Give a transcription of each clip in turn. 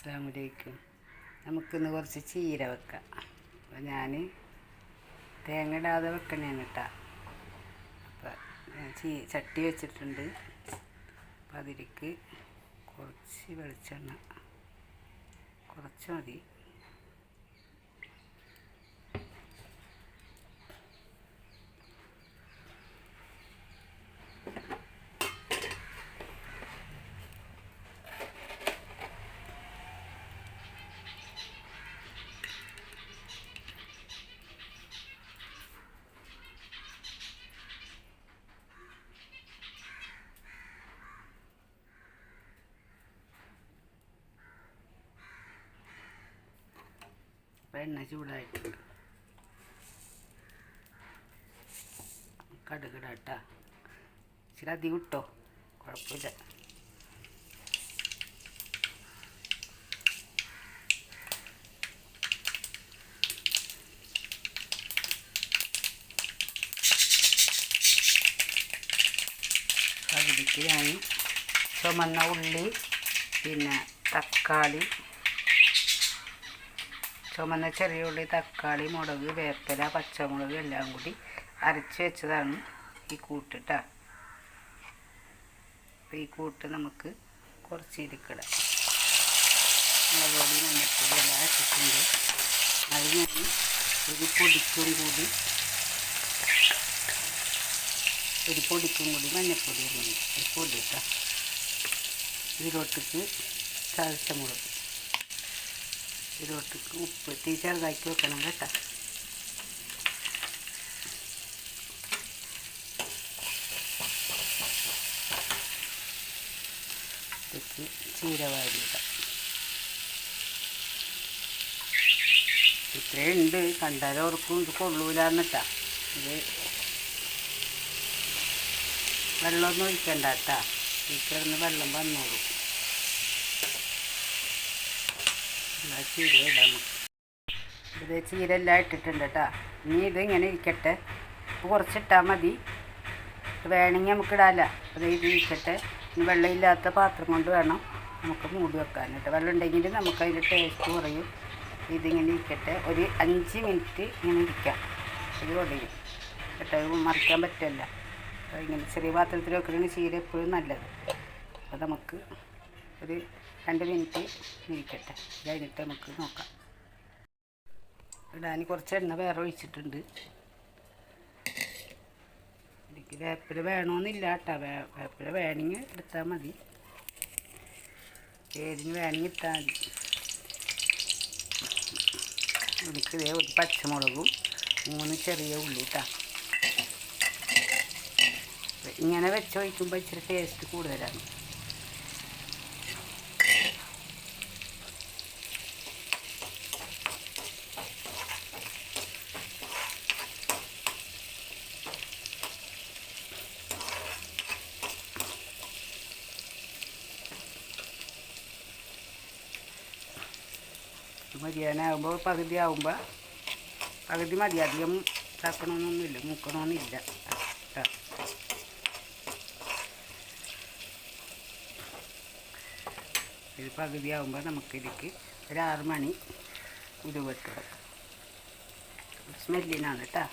അസ്സാമലൈക്കും നമുക്കിന്ന് കുറച്ച് ചീര വെക്കാം. അപ്പോൾ ഞാൻ തേങ്ങ ഇടാതെ വെക്കണേന്ന് കേട്ടോ അപ്പോൾ ചീ ചട്ടി വെച്ചിട്ടുണ്ട്. അപ്പം അതിലേക്ക് കുറച്ച് വെളിച്ചെണ്ണ കുറച്ച് മതി. എണ്ണ ചൂടായിട്ടുണ്ട് കടുകിടാട്ടാ ഇച്ചിരി അധികം ഇട്ടോ? കുഴപ്പമില്ല. അതിലേക്ക് ഞാൻ ചുമന്ന ഉള്ളി പിന്നെ തക്കാളി ചുമന്ന ചെറിയ ഉള്ളി തക്കാളി മുളക് വേപ്പില പച്ചമുളക് എല്ലാം കൂടി അരച്ച് വെച്ചതാണ് ഈ കൂട്ടിട്ടാ. ഈ കൂട്ട് നമുക്ക് കുറച്ച് ഇരിക്കട മുളക് പൊടി മഞ്ഞപ്പൊടി എല്ലാം ഇട്ടിട്ടുണ്ട്. അത് ഞാൻ ഒരു പൊടിക്കും കൂടി ഒരു പൊടിക്കും കൂടി മഞ്ഞപ്പൊടി ഇടുന്നുണ്ട്. ഒരു പൊടി ഇട്ടാ. ഇതിലോട്ടേക്ക് ചതച്ച മുളക്. ഇതിലോട്ടേക്ക് ഉപ്പ് തീ ചെറുതാക്കി വെക്കണം കേട്ടോ. ചീര വാരിയിടാം. ഇത്രയുണ്ട്. കണ്ടാലോർക്കും ഇത് കൊള്ളൂലെന്നിട്ടാ ഇത് വെള്ളമൊന്നും ഒഴിക്കണ്ട കേട്ടാ. വെള്ളം വന്നോളൂ. ചീര ഇത് ചീരെല്ലാം ഇട്ടിട്ടുണ്ട് കേട്ടോ ഇനി ഇത് ഇങ്ങനെ ഇരിക്കട്ടെ. കുറച്ചിട്ടാൽ മതി. വേണമെങ്കിൽ നമുക്ക് ഇടാല അത് ഇത് ഇരിക്കട്ടെ. ഇനി വെള്ളമില്ലാത്ത പാത്രം കൊണ്ട് വേണം നമുക്ക് മൂടി വെക്കാൻ കേട്ടോ വെള്ളം ഉണ്ടെങ്കിൽ നമുക്ക് അതിന്റെ ടേസ്റ്റ് കുറയും. ഇതിങ്ങനെ ഇരിക്കട്ടെ. ഒരു അഞ്ച് മിനിറ്റ് ഇങ്ങനെ ഇരിക്കാം. ഇത് ഒടിയും കേട്ടോ ഇത് മറിക്കാൻ പറ്റില്ല. ഇങ്ങനെ ചെറിയ പാത്രത്തിൽ വെക്കണമെങ്കിൽ ചീര എപ്പോഴും നല്ലത്. അപ്പോൾ നമുക്ക് ഒരു രണ്ട് മിനിറ്റ് ഇരിക്കട്ടെ കഴിഞ്ഞിട്ട് നമുക്ക് നോക്കാം. ഇടാൻ കുറച്ച് എണ്ണ വേറെ ഒഴിച്ചിട്ടുണ്ട്. എനിക്ക് വേപ്പില വേണമെന്നില്ല കേട്ടോ. വേ വേപ്പില വേണമെങ്കിൽ എടുത്താൽ മതി. ഏതിന് വേണമെങ്കിൽ ഇട്ടാൽ മതി. എനിക്ക് ഇതേ ഒരു പച്ചമുളകും മൂന്ന് ചെറിയ ഉള്ളി ഇട്ടാ. ഇങ്ങനെ വെച്ച് ഒഴിക്കുമ്പോൾ ഇച്ചിരി ടേസ്റ്റ് കൂടുതലാണ്. മരിയാനാകുമ്പോൾ പകുതി ആകുമ്പോൾ പകുതി മതി. അധികം ഇതാക്കണമെന്നൊന്നുമില്ല മുക്കണമെന്നില്ല. ഇത് പകുതി ആകുമ്പോൾ നമുക്കിതിലേക്ക് ഒരു ആറ് മണി ഉരുവെട്ടണം സ്മെല്ലിനാണ് കേട്ടോ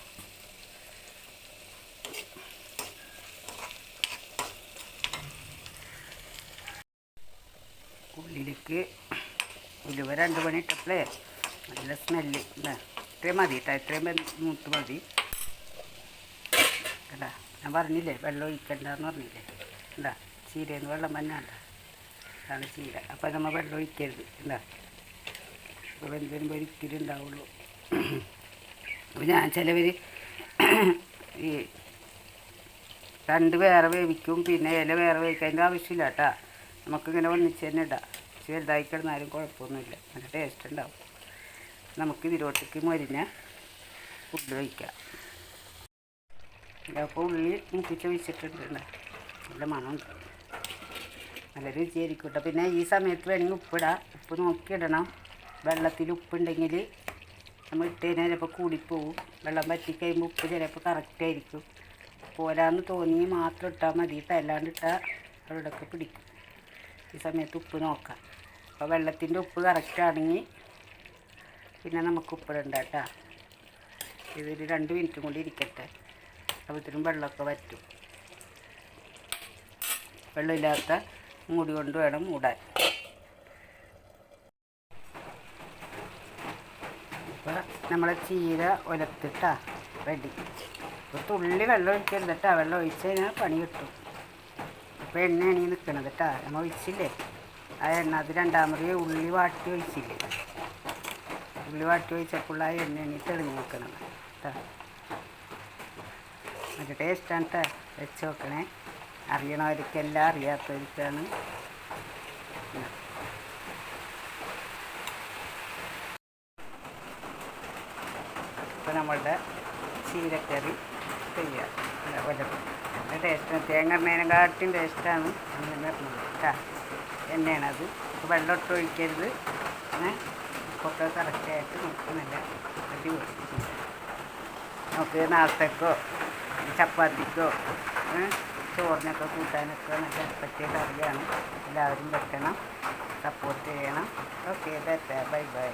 ഉള്ളിലേക്ക് ഉലുവ രണ്ട് മണി ഇട്ടപ്പോഴേ നല്ല സ്മെല്ല് ഇതാ ഇത്രയും മതി കേട്ടോ ഇത്രയും മൂത്ത് മതി. കേട്ടാ ഞാൻ പറഞ്ഞില്ലേ വെള്ളം ഒഴിക്കണ്ടെന്ന് പറഞ്ഞില്ലേ? എന്താ നിന്ന് വെള്ളം മഞ്ഞാണ്ട അതാണ് ചീര. അപ്പം നമ്മൾ വെള്ളം ഒഴിക്കരുത്. എന്താ അപ്പോൾ എന്തെങ്കിലും ഒരിക്കലും ഉണ്ടാവുള്ളൂ. അപ്പോൾ ഞാൻ ചിലവർ ഈ രണ്ട് വേറെ വേവിക്കും പിന്നെ ഇല വേറെ വേവിക്കാൻ ആവശ്യമില്ല കേട്ടാ നമുക്കിങ്ങനെ ഒന്നിച്ച് തന്നെ ഇടാം. ഇച്ചിരി വലുതായി കിടന്നാലും കുഴപ്പമൊന്നുമില്ല. നല്ല ടേസ്റ്റ് ഉണ്ടാവും. നമുക്ക് ഇതിലോട്ടേക്ക് മരിഞ്ഞ ഉള്ളി വയ്ക്കാം അപ്പോൾ ഉള്ളി മുക്കിച്ച് വെച്ചിട്ടുണ്ട് നല്ല മണമുണ്ട്. നല്ല രുചിയായിരിക്കും കേട്ടോ പിന്നെ ഈ സമയത്ത് വേണമെങ്കിൽ ഉപ്പിടാം. ഉപ്പ് നോക്കിയിടണം. വെള്ളത്തിൽ ഉപ്പുണ്ടെങ്കിൽ നമ്മൾ ഇട്ട് കഴിഞ്ഞാൽ ചിലപ്പോൾ കൂടിപ്പോവും. വെള്ളം വറ്റിക്കഴിയുമ്പോൾ ഉപ്പ് ചിലപ്പോൾ കറക്റ്റായിരിക്കും പോരാന്ന് തോന്നി മാത്രം ഇട്ടാൽ മതി. കേട്ടോ അല്ലാണ്ട് അവിടെയൊക്കെ പിടിക്കും. ഈ സമയത്ത് ഉപ്പ് നോക്കാം. അപ്പോൾ വെള്ളത്തിന്റെ ഉപ്പ് കറക്റ്റാണെങ്കിൽ പിന്നെ നമുക്ക് ഉപ്പിടണ്ട കേട്ടോ ഇതൊരു രണ്ട് മിനിറ്റും കൂടി ഇരിക്കട്ടെ. അപ്പോഴത്തേനും വെള്ളമൊക്കെ വറ്റും. വെള്ളമില്ലാത്ത മൂടി കൊണ്ട് വേണം മൂടാൻ. അപ്പോൾ നമ്മളെ ചീര ഒലത്തിട്ടാ. റെഡി ഒരു തുള്ളി വെള്ളം ഒഴിക്കരുതട്ടാ വെള്ളം ഒഴിച്ച് കഴിഞ്ഞാൽ പണി കിട്ടും. ഇപ്പോൾ എണ്ണയാണ് ഈ നിൽക്കണത് കേട്ടോ നമ്മൾ ഒഴിച്ചില്ലേ? ആ എണ്ണ അത് രണ്ടാമത് ഉള്ളി വാട്ടി ഒഴിച്ചില്ലേ? ഉള്ളി വാട്ടി ഒഴിച്ചപ്പോൾ ആ എണ്ണയാണ് തെളിഞ്ഞ് നിൽക്കണത് കേട്ടോ നല്ല ടേസ്റ്റാണ് കേട്ടോ വെച്ച് നോക്കണേ. അറിയണവർക്കെല്ലാം അറിയാത്തവർക്കാണ്. ഇപ്പം നമ്മളുടെ ചീരക്കറി തയ്യാറ് ഒലപ്പ് ടേസ്റ്റാണ്. തേങ്ങ മേനങ്കാട്ടിന്റെ ടേസ്റ്റാണ്. അങ്ങനെ കേട്ടോ എണ്ണയാണത് വെള്ളം ഇട്ട് ഒഴിക്കരുത്. പിന്നെ ഉപ്പൊക്കെ കറക്റ്റായിട്ട് നമുക്ക് നല്ല അടിപൊളി. നമുക്ക് നാളത്തേക്കോ ചപ്പാത്തിക്കോ ചോറിനൊക്കെ കൂട്ടാനൊക്കെ നല്ല പറ്റിയ കറിയാണ്. എല്ലാവരും വെക്കണം. സപ്പോർട്ട് ചെയ്യണം. Okay bye bye.